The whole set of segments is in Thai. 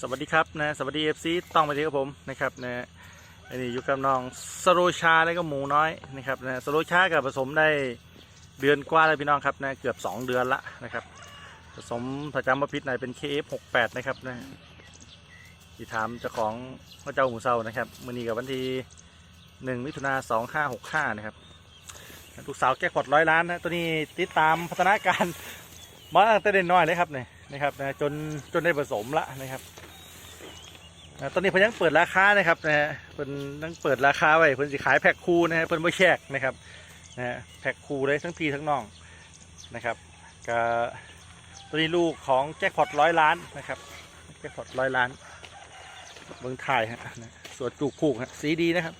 สวัสดีครับนะสวัสดีเอฟซีต้องมาดีกับผมนะครับนะอันนี้อยู่กับน้องสโรชาและก็หมูน้อยนะครับนะสโรชากับผสมได้เดือนกว่าแล้วพี่น้องครับนะเกือบ 2 เดือนละนะครับผสมประจำประพิษในเป็น KF68 นะครับนะที่ถามเจ้าของพระเจ้าหมูเซานะครับมือนี้กับวันที่1มิถุนา2565นะครับลูกสาวแก้ขอดร้อยล้านนะตัวนี้ติดตามพัฒนาการมาตั้งแต่เด็กน้อยเลยครับเนี่ย นะครับนะจนจนได้ผสมละนะครับนะตอนนี้เพิ่นยังเปิดราคานะครับนะฮะเพิ่นยังเปิดราคาไว้เพิ่นสิขายแพ็คคู่นะฮะเพิ่นไม่แยกนะครับนะฮะแพ็คคู่เลยทั้งพี่ทั้งน้องนะครับก็ตัวนี้ลูกของแจ็คพอตร้อยล้านนะครับแจ็คพอตร้อยล้านเมืองไทยฮะนะสวนจูกคูกฮะสีดีนะครับ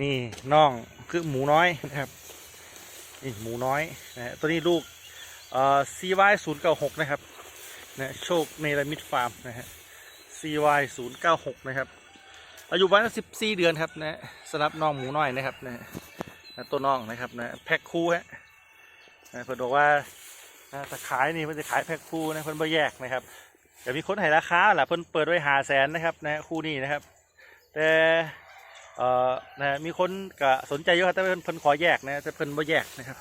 นี่น้องคือหมูน้อยนะครับนี่หมูน้อยนะฮะตัวนี้ลูก เอ่อ CY 0 9 6นะครับนะโชคเนรมิตฟาร์มนะฮะ CY 0 9 6นะครับ อายุวัน14 เดือนครับนะสำหรับน้องหมูน้อยนะครับนะนะตัวน้องนะครับนะแพ็คคู่ฮะนะเพิ่นบอกว่านะถ้าขายนี่เพิ่นจะขายแพ็คคู่นะเพิ่นบ่แยกนะครับแต่มีคนให้ราคาแหละเพิ่นเปิดไว้หาแสนนะครับนะคู่นี้นะครับ แต่เอ่อนะมีคนก็สนใจเยอะครับแต่เพิ่นเพิ่นขอแยกนะแต่เพิ่นบ่แยกนะครับ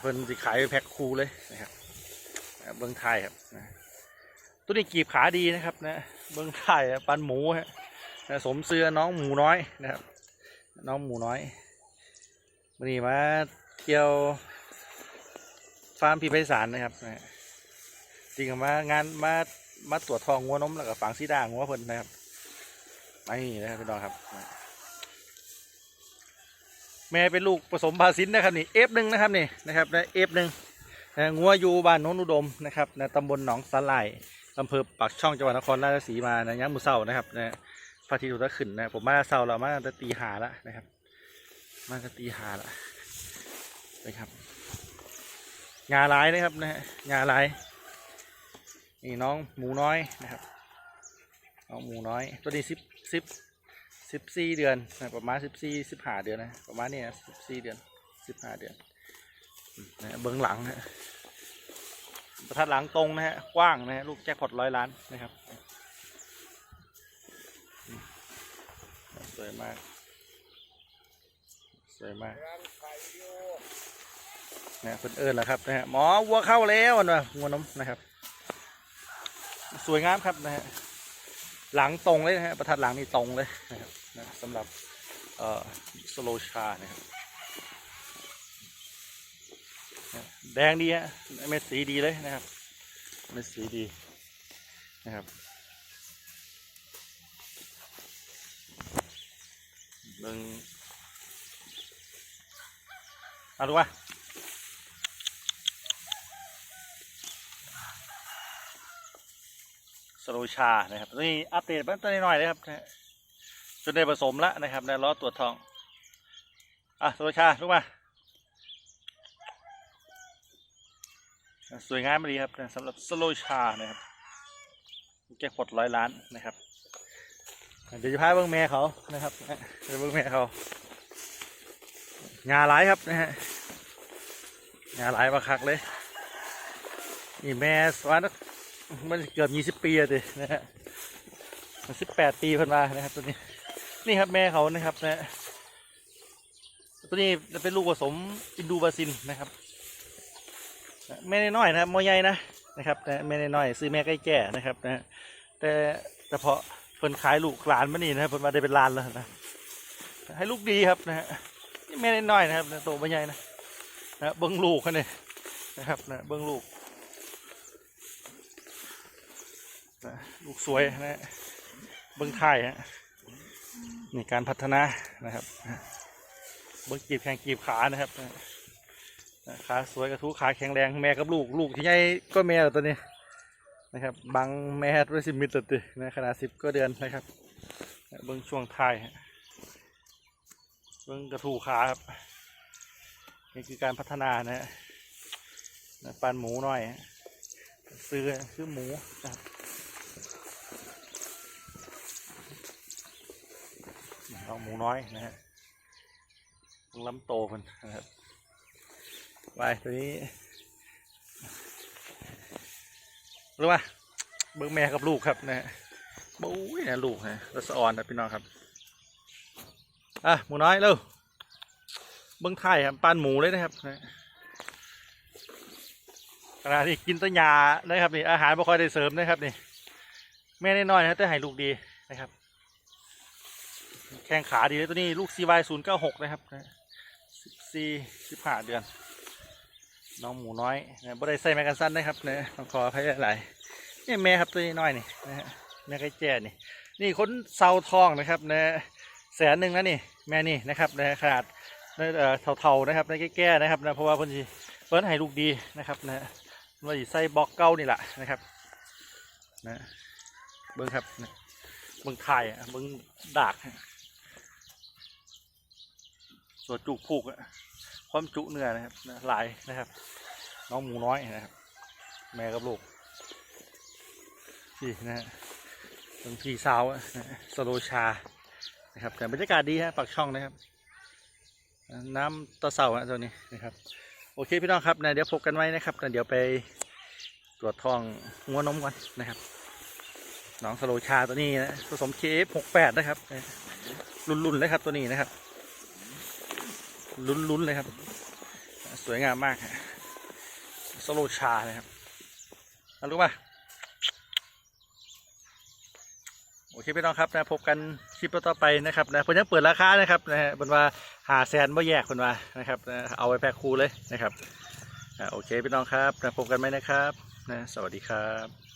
เพิ่นสิขายเป็นแพ็คคูเลยนะครับเบิ้องไทยครับนะตัวนี้กีบขาดีนะครับนะเบิ้องไทยปันหมูฮะนะสมเสื้อน้องหมูน้อยนะครับ น้องหมูน้อยวันนี้มาเที่ยวฟาร์มพี่ไพศาลนะครับนะจริงๆมางานมามาตรวจทองงัวนมแล้วก็ฝังซีดางัวเพิ่นนะครับไม่นะครับพี่น้องครับ แม่เป็นลูกผสมพาสินนะครับนี่เอฟหนึ่งนะครับนี่นะครับนะเอฟหนึ่งงัวอยู่บ้านโนนอุดมนะครับนะตำบลหนองสาหร่ายอำเภอปากช่องจังหวัดนครราชสีมานะย่างมือเศร้านะครับนะพระอาทิตย์ตกขึ้นนะผมมาเศร้าแล้วมาตั้งแต่ตีหาแล้วนะครับ มาตั้งแต่ตีหาแล้วนะครับงาลายนะครับนะฮะงาลายนี่น้องหมูน้อยนะครับน้องหมูน้อยตัวนี้สิบสิบ สิบสี่เดือนนะประมาณสิบสี่สิบห้าเดือนนะประมาณนี้นะสิบสี่เดือนสิบห้าเดือนนะเบื้องหลังนะประทัดหลังตรงนะฮะกว้างนะฮะลูกแจ็คพอตร้อยล้านนะครับสวยมากสวยมากนะเพิ่นเอิญแล้วครับนะฮะหมอวัวเข้าแล้วนะงัวนมนะครับ สวยงามครับนะฮะหลังตรงเลยนะฮะประทัดหลังนี่ตรงเลยนะครับ นะสำหรับเอ่อสโลชานะครับแดงดีฮะเม็ดสีดีเลยนะครับเม็ดสีดีนะครับ เบิ่งเอาดูว่าสโลชานะครับนี่อัปเดตเบื้องต้นนิดหน่อยเลยครับ นะฮะจนได้ผสมแล้วนะครับในล้อตรวจทอง อะสโลชาลูกมา สวยงามมากดีครับสำหรับสโลชานะครับแก้ปลดร้อยล้านนะครับ เดี๋ยวจะพาเบื้องแม่เขานะครับเดี๋ยวเบื้องแม่เขางาหลายครับนะฮะงาหลายมาคักเลยนี่แม่สวรรค์มันเกือบยี่สิบปีอะดินะฮะสิบแปดปีพิ่นมานะครับตัวนี้ นี่ครับแม่เขานะครับนะตัวนี้จะเป็นลูกผสมอินดูบาซินนะครับแม่น้อยนะมอใหญ่นะนะครับแม่น้อยซื้อแม่ใกล้แก่นะครับนะแต่แต่พอเพิ่นขายลูกหลานมานี่นะครับเพิ่นมาได้เป็นล้านแล้วนะให้ลูกดีครับนะฮะนี่แม่น้อยนะครับโตไม่ใหญ่นะนะเบิ้งลูกเขาเนี่ยนะครับนะเบิ้งลูกนะลูกสวยนะฮะเบื้งไทยฮะ นี่การพัฒนานะครับเบื้องกีบแข้งกีบขานะครับขาสวยกระทู้ขาแข็งแรงแม่กับลูกลูกที่ใหญ่ก็แม่ตัวนี้นะครับบังแม่ด้วยสิบมิตรตินะขนาดสิบก็เดือนนะครับเบื้องช่วงท้ายเบื้องกระทู้ขาครับนี่คือการพัฒนานะฮะปานหมูหน่อยซื้อซื้อหมูนะครับ น้องหมูน้อยนะฮะล้ำโตมันนะครับไปตัวนี้รู้ป่ะเบิ้งแม่กับลูกครับนะฮะโอ้ยนะลูกนะรัสออนนะพี่น้องครับอะหมูน้อยเร็วเบิ้งไทยครับปานหมูเลยนะครับนะขณะที่กินต้นยานะครับนี่อาหารไม่ค่อยได้เสริมนะครับนี่แม่น้อยนะแต่ให้ลูกดีนะครับ แข้งขาดีเลยตัวนี้ลูก CY 0 9 6 นะครับ14 15เดือน น้องหมูน้อยนะบ่ได้ใส่แมกกาซันนะครับนะต้องขออภัยหลายนี่แม่ครับตัวนี้น้อยนี่นะฮะแม่ไก่แจ้นี่ นี่คนเซาทองนะครับนะแสนหนึ่งนะนี่แม่นี่นะครับนะขนาดเอ่อเท่าๆนะครับในแก่ๆนะครับนะเพราะว่าเพิ่นสิเพิ่นให้ลูกดีนะครับนะว่าสิใส่บล็อกเก้านี่แหละนะครับนะเบิ้งครับนะเบิ้งถ่ายอะเบิ้งดากอะ ส่วนจุกผูกอะความจุเนื้อนะครับหลายนะครับ น้องหมูน้อยนะครับ แม่กับลูกพี่นะฮะเป็นพี่สาวอะนะสโลชานะครับแต่บรรยากาศดีฮะปากช่องนะครับ น้ำตะเสาอะตัวนี้นะครับ โอเคพี่น้องครับนะเดี๋ยวพบกันไว้นะครับนะเดี๋ยวไปตรวจทองงัวนมก่อนนะครับน้องสโลชาตัวนี้นะผสมเคฟหกแปดนะครับ รุ่นๆเลยครับตัวนี้นะครับ ลุ้นๆเลยครับ สวยงามมากฮะสโลชานะครับรู้ป่ะโอเคพี่น้องครับนะพบกันคลิปต่อไปนะครับนะเพิ่นยังเปิดราคานะครับนะฮะเป็นว่าหาแสนบ่แยกคนว่านะครับนะเอาไว้แพ็คคูเลยนะครับอ่าโอเคพี่น้องครับนะพบกันไหมนะครับนะสวัสดีครับ